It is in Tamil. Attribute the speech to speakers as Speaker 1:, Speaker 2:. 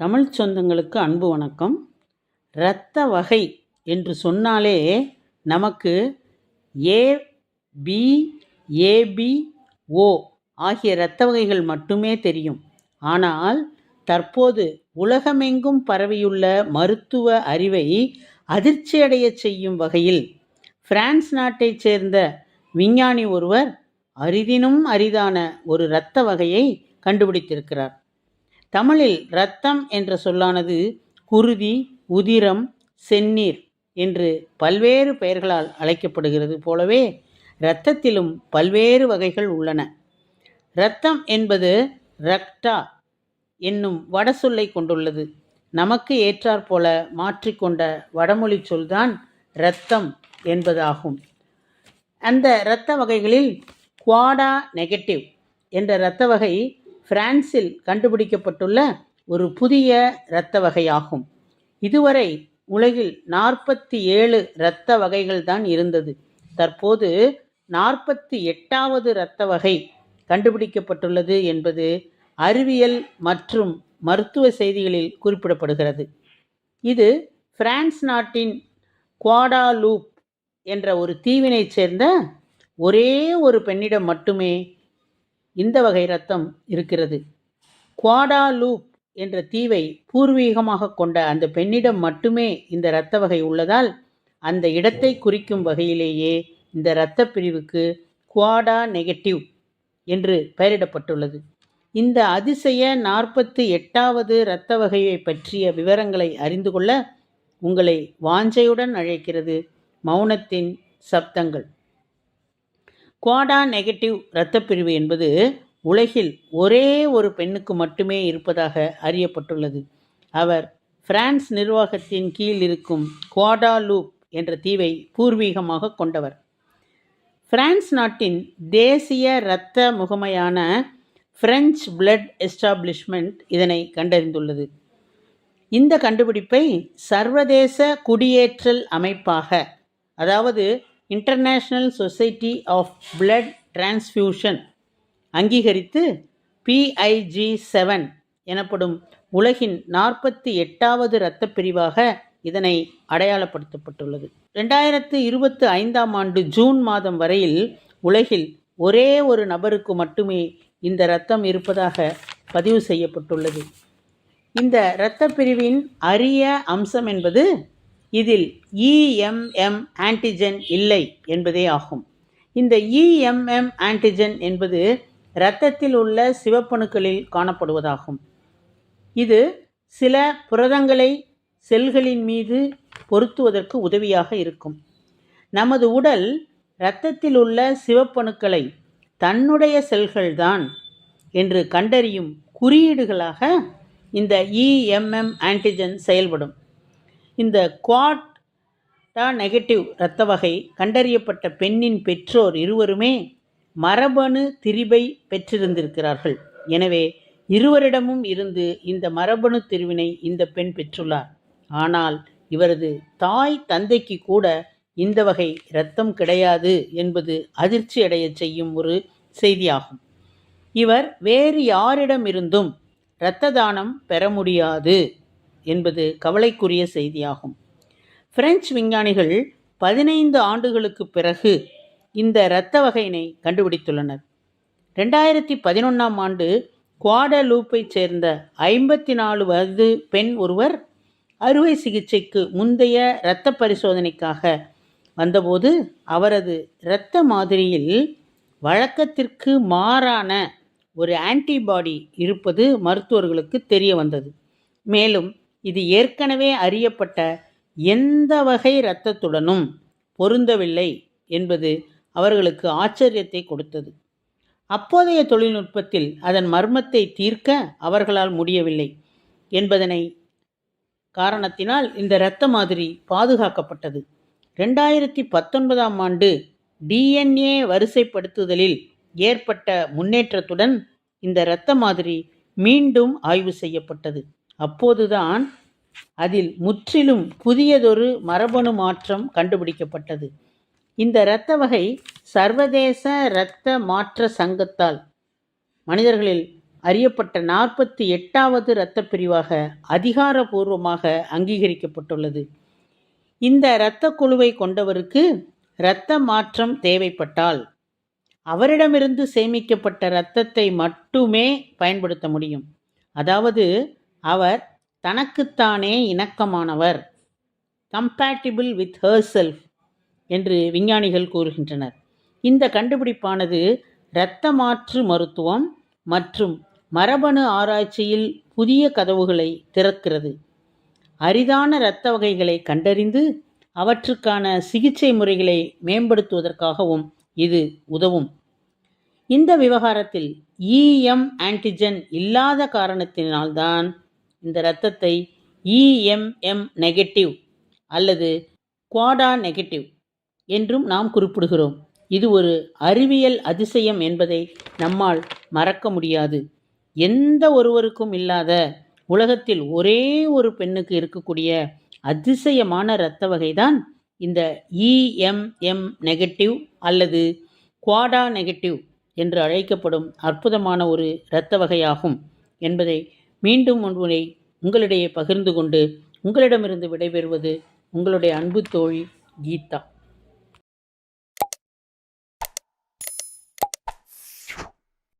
Speaker 1: தமிழ் சொந்தங்களுக்கு அன்பு வணக்கம். இரத்த வகை என்று சொன்னாலே நமக்கு ஏ பி ஏபி ஓ ஆகிய இரத்த வகைகள் மட்டுமே தெரியும். ஆனால் தற்போது உலகமெங்கும் பரவியுள்ள மருத்துவ அறிவை அதிர்ச்சியடையச் செய்யும் வகையில் பிரான்ஸ் நாட்டைச் சேர்ந்த விஞ்ஞானி ஒருவர் அரிதினும் அரிதான ஒரு இரத்த வகையை கண்டுபிடித்திருக்கிறார். தமிழில் இரத்தம் என்ற சொல்லானது குருதி உதிரம் செந்நீர் என்று பல்வேறு பெயர்களால் அழைக்கப்படுகிறது போலவே இரத்தத்திலும் பல்வேறு வகைகள் உள்ளன. இரத்தம் என்பது ரக்டா என்னும் வடசொல்லை கொண்டுள்ளது. நமக்கு ஏற்றாற்போல மாற்றிக்கொண்ட வடமொழி சொல்தான் இரத்தம் என்பதாகும். அந்த இரத்த வகைகளில் குவாடா நெகட்டிவ் என்ற இரத்த வகை பிரான்சில் கண்டுபிடிக்கப்பட்டுள்ள ஒரு புதிய இரத்த வகையாகும். இதுவரை உலகில் நாற்பத்தி ஏழு இரத்த வகைகள் தான் இருந்தது. தற்போது நாற்பத்தி எட்டாவது இரத்த வகை கண்டுபிடிக்கப்பட்டுள்ளது என்பது அறிவியல் மற்றும் மருத்துவ செய்திகளில் குறிப்பிடப்படுகிறது. இது பிரான்ஸ் நாட்டின் குவாடாலூப் என்ற ஒரு தீவினைச் சேர்ந்த ஒரே ஒரு பெண்ணிடம் மட்டுமே இந்த வகை ரத்தம் இருக்கிறது. குவாடாலூப் என்ற தீவை பூர்வீகமாக கொண்ட அந்த பெண்ணிடம் மட்டுமே இந்த இரத்த வகை உள்ளதால் அந்த இடத்தை குறிக்கும் வகையிலேயே இந்த இரத்த பிரிவுக்கு குவாடா நெகட்டிவ் என்று பெயரிடப்பட்டுள்ளது. இந்த அதிசய நாற்பத்தி எட்டாவது இரத்த வகையை பற்றிய விவரங்களை அறிந்து கொள்ள உங்களை வாஞ்சையுடன் அழைக்கிறது மௌனத்தின் சப்தங்கள். குவாடா நெகட்டிவ் இரத்தப்பிரிவு என்பது உலகில் ஒரே ஒரு பெண்ணுக்கு மட்டுமே இருப்பதாக அறியப்பட்டுள்ளது. அவர் பிரான்ஸ் நிர்வாகத்தின் கீழ் இருக்கும் குவாடாலூப் என்ற தீவை பூர்வீகமாக கொண்டவர். பிரான்ஸ் நாட்டின் தேசிய இரத்த முகமையான பிரெஞ்சு பிளட் எஸ்டாப்ளிஷ்மெண்ட் இதனை கண்டறிந்துள்ளது. இந்த கண்டுபிடிப்பை சர்வதேச குடியேற்றல் அமைப்பாக அதாவது international society of blood transfusion அங்கீகரித்து பிஐஜி செவன் எனப்படும் உலகின் நாற்பத்தி எட்டாவது இரத்த பிரிவாக இதனை அடையாளப்படுத்தப்பட்டுள்ளது. ரெண்டாயிரத்து இருபத்து ஐந்தாம் ஆண்டு ஜூன் மாதம் வரையில் உலகில் ஒரே ஒரு நபருக்கு மட்டுமே இந்த இரத்தம் இருப்பதாக பதிவு செய்யப்பட்டுள்ளது. இந்த இரத்த பிரிவின் அரிய அம்சம் என்பது இதில் இஎம்எம் ஆன்டிஜென் இல்லை என்பதே ஆகும். இந்த இஎம்எம் ஆன்டிஜென் என்பது இரத்தத்தில் உள்ள சிவப்பணுக்களில் காணப்படுவதாகும். இது சில புரதங்களை செல்களின் மீது பொருத்துவதற்கு உதவியாக இருக்கும். நமது உடல் இரத்தத்தில் உள்ள சிவப்பணுக்களை தன்னுடைய செல்கள்தான் என்று கண்டறியும் குறியீடுகளாக இந்த இஎம்எம் ஆன்டிஜென் செயல்படும். இந்த குவாட்டா நெகட்டிவ் இரத்த வகை கண்டறியப்பட்ட பெண்ணின் பெற்றோர் இருவருமே மரபணு திரிபை பெற்றிருந்திருக்கிறார்கள். எனவே இருவரிடமும் இருந்து இந்த மரபணு திருவினை இந்த பெண் பெற்றுள்ளார். ஆனால் இவரது தாய் தந்தைக்கு கூட இந்த வகை இரத்தம் கிடையாது என்பது அதிர்ச்சி அடைய செய்யும் ஒரு செய்தியாகும். இவர் வேறு யாரிடமிருந்தும் இரத்த தானம் பெற முடியாது. என்பது கவலைக்குரிய செய்தியாகும். பிரெஞ்சு விஞ்ஞானிகள் பதினைந்து ஆண்டுகளுக்கு பிறகு இந்த இரத்த வகையினை கண்டுபிடித்துள்ளனர். ரெண்டாயிரத்தி பதினொன்றாம் ஆண்டு குவாடலூப்பைச் சேர்ந்த ஐம்பத்தி நாலு வயது பெண் ஒருவர் அறுவை சிகிச்சைக்கு முந்தைய இரத்த பரிசோதனைக்காக வந்தபோது அவரது இரத்த மாதிரியில் வழக்கத்திற்கு மாறான ஒரு ஆன்டிபாடி இருப்பது மருத்துவர்களுக்கு தெரிய வந்தது மேலும் இது ஏற்கனவே அறியப்பட்ட எந்த வகை இரத்தத்துடனும் பொருந்தவில்லை என்பது அவர்களுக்கு ஆச்சரியத்தை கொடுத்தது. அப்போதைய தொழில்நுட்பத்தில் அதன் மர்மத்தை தீர்க்க அவர்களால் முடியவில்லை என்பதனை காரணத்தினால் இந்த இரத்த மாதிரி பாதுகாக்கப்பட்டது. ரெண்டாயிரத்தி பத்தொன்பதாம் ஆண்டு டிஎன்ஏ வரிசைப்படுத்துதலில் ஏற்பட்ட முன்னேற்றத்துடன் இந்த இரத்த மாதிரி மீண்டும் ஆய்வு செய்யப்பட்டது. அப்போதுதான் அதில் முற்றிலும் புதியதொரு மரபணு மாற்றம் கண்டுபிடிக்கப்பட்டது. இந்த இரத்த வகை சர்வதேச இரத்த மாற்ற சங்கத்தால் மனிதர்களில் அறியப்பட்ட நாற்பத்தி எட்டாவது இரத்த பிரிவாக அதிகாரபூர்வமாக அங்கீகரிக்கப்பட்டுள்ளது. இந்த இரத்தக் குழுவை கொண்டவருக்கு இரத்த மாற்றம் தேவைப்பட்டால் அவரிடமிருந்து சேமிக்கப்பட்ட இரத்தத்தை மட்டுமே பயன்படுத்த முடியும். அதாவது அவர் தனக்குத்தானே இணக்கமானவர் கம்பேட்டிபிள் வித் ஹர்செல்ஃப் என்று விஞ்ஞானிகள் கூறுகின்றனர். இந்த கண்டுபிடிப்பானது இரத்த மாற்று மருத்துவம் மற்றும் மரபணு ஆராய்ச்சியில் புதிய கதவுகளை திறக்கிறது. அரிதான இரத்த வகைகளை கண்டறிந்து அவற்றுக்கான சிகிச்சை முறைகளை மேம்படுத்துவதற்காகவும் இது உதவும். இந்த விவகாரத்தில் இஎம் ஆன்டிஜன் இல்லாத காரணத்தினால்தான் இந்த இரத்தத்தை இஎம்எம் நெகட்டிவ் அல்லது குவாடா நெகட்டிவ் என்றும் நாம் குறிப்பிடுகிறோம். இது ஒரு அறிவியல் அதிசயம் என்பதை நம்மால் மறக்க முடியாது. எந்த ஒருவருக்கும் இல்லாத உலகத்தில் ஒரே ஒரு பெண்ணுக்கு இருக்கக்கூடிய அதிசயமான இரத்த வகைதான் இந்த இஎம்எம் நெகட்டிவ் அல்லது குவாடா நெகட்டிவ் என்று அழைக்கப்படும் அற்புதமான ஒரு இரத்த வகையாகும் என்பதை மீண்டும் ஒன்றுமுறை உங்களிடையே பகிர்ந்து கொண்டு உங்களிடமிருந்து விடைபெறுவது உங்களுடைய அன்பு தோழி கீதா.